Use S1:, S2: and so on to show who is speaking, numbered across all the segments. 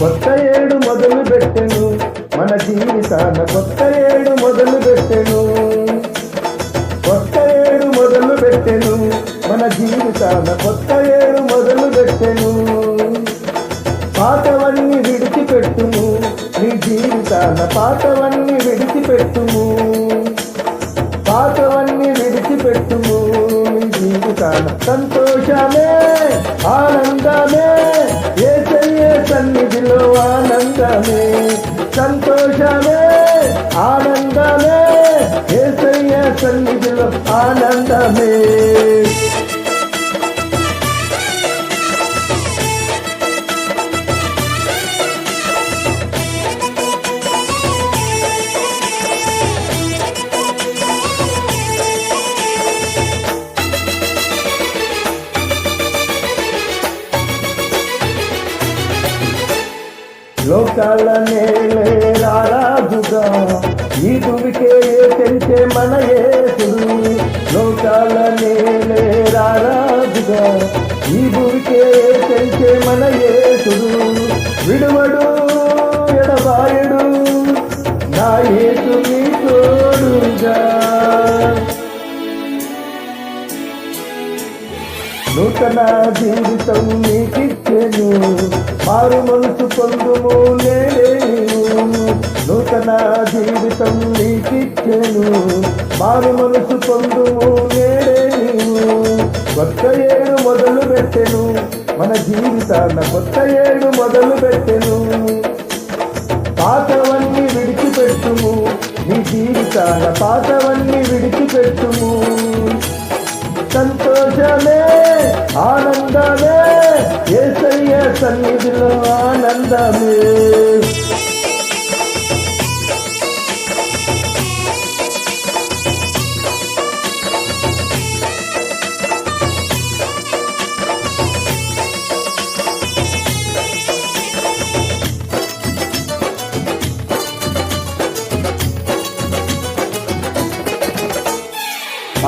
S1: కొత్త ఏడు మొదలు పెట్టెను. మన జీవితాన కొత్త ఏడు మొదలు పెట్టెను. కొత్త ఏడు మొదలు పెట్టెను. మన జీవితాన కొత్త ఏడు మొదలు పెట్టెను. పాతవన్నీ విడిచిపెట్టుము. నీ జీవితాన పాతవన్నీ విడిచిపెట్టుము. పాతవన్నీ విడిచిపెట్టుము. నీ జీవితాన సంతోషమే ఆనందమే. సన్నిధిలో ఆనందమే సంతోషమే ఆనందమే ఏసయ్య సన్నిధిలో లోకాల నేలే రారాజుగా. ఈ దువికే తెంచే మన ఏసుడు లోకాల నేలే రారాజుగా. ఈ భూమికే తెంచే మన ఏసుడు విడువడు ఎడబాయడు. నా ఏసు నీ తోడుగా. నూతన జీవితం నీకిచ్చెను. మారు మనసు పొందుము నేను నూతన జీవితం నీకిచ్చెను. మారు మనసు పొందుము నేను కొత్త ఏడు మొదలు పెట్టెను. మన జీవితాన కొత్త ఏడు మొదలు పెట్టెను. పాతవన్నీ విడిచిపెట్టుము. నీ జీవితాన పాతవన్నీ విడిచిపెట్టుము. సన్నిధిలో ఆనందమే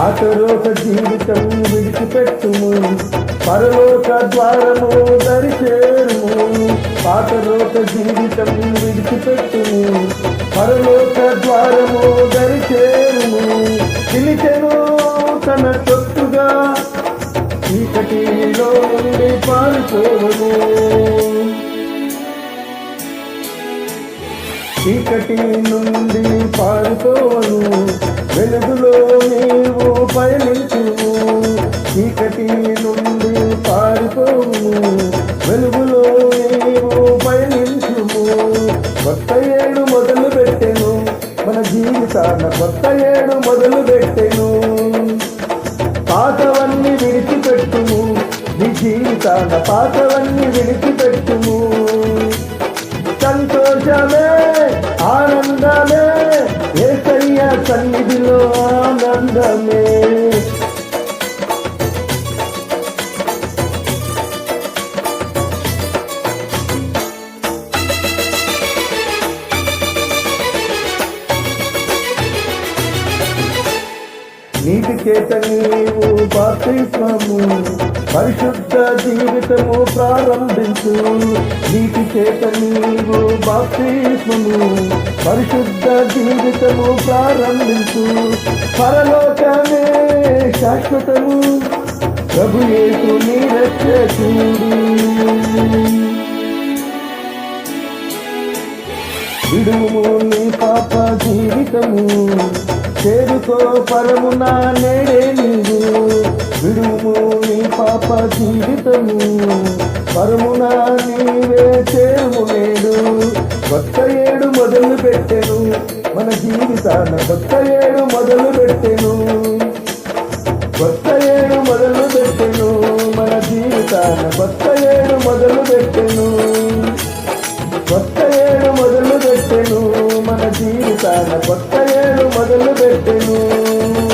S1: పాతలోక జీవితం విడిచిపెట్టుము. పరలోక ద్వారము దరిచేరుము. పాతలోక జీవితం విడిచిపెట్టుము. పరలోక ద్వారము దరిచేరుము. పిలిచెను తన చొత్తుగా చీకటిలో నుండి పారిపోవను చీకటి నుండి పారిపోవను వెలుగులో నీవు పయనించు. చీకటి నుండి పారిపోవును వెలుగులో నీవు పయనించుము కొత్త ఏడు మొదలు పెట్టెను. మన జీవితాన కొత్త ఏడు మొదలు పెట్టెను. పాతవన్నీ విడిచిపెట్టుము. నీ జీవితాన పాతవన్నీ విడిచిపెట్టుము. సంతోషమే ಸನ್ನಿಧಿಲೋ నీటి చేత నీవు బాప్తిస్మము. పరిశుద్ధ జీవితము ప్రారంభించు. నీటి చేత నీవు బాప్తిస్మము. పరిశుద్ధ జీవితము ప్రారంభించు. పరలోకమే శాశ్వతము. ప్రభు యేసు నీ రక్షకుడు విడుము నీ పాప జీవితము. చేరుకో పరమున నేడే నీవు. విడుము నీ పాప జీవితము. పరమున నీవే చేరుము నేడు. కొత్త ఏడు మొదలు పెట్టెను. మన జీవితాన కొత్త ఏడు మొదలు పెట్టెను. కొత్త ఏడు మొదలు పెట్టెను. మన జీవితాన కొత్త ఏడు మొదలు పెట్టెను. కొత్త ఏడు మొదలు పెట్టెను. మన జీవితాన మొదలు పెట్టను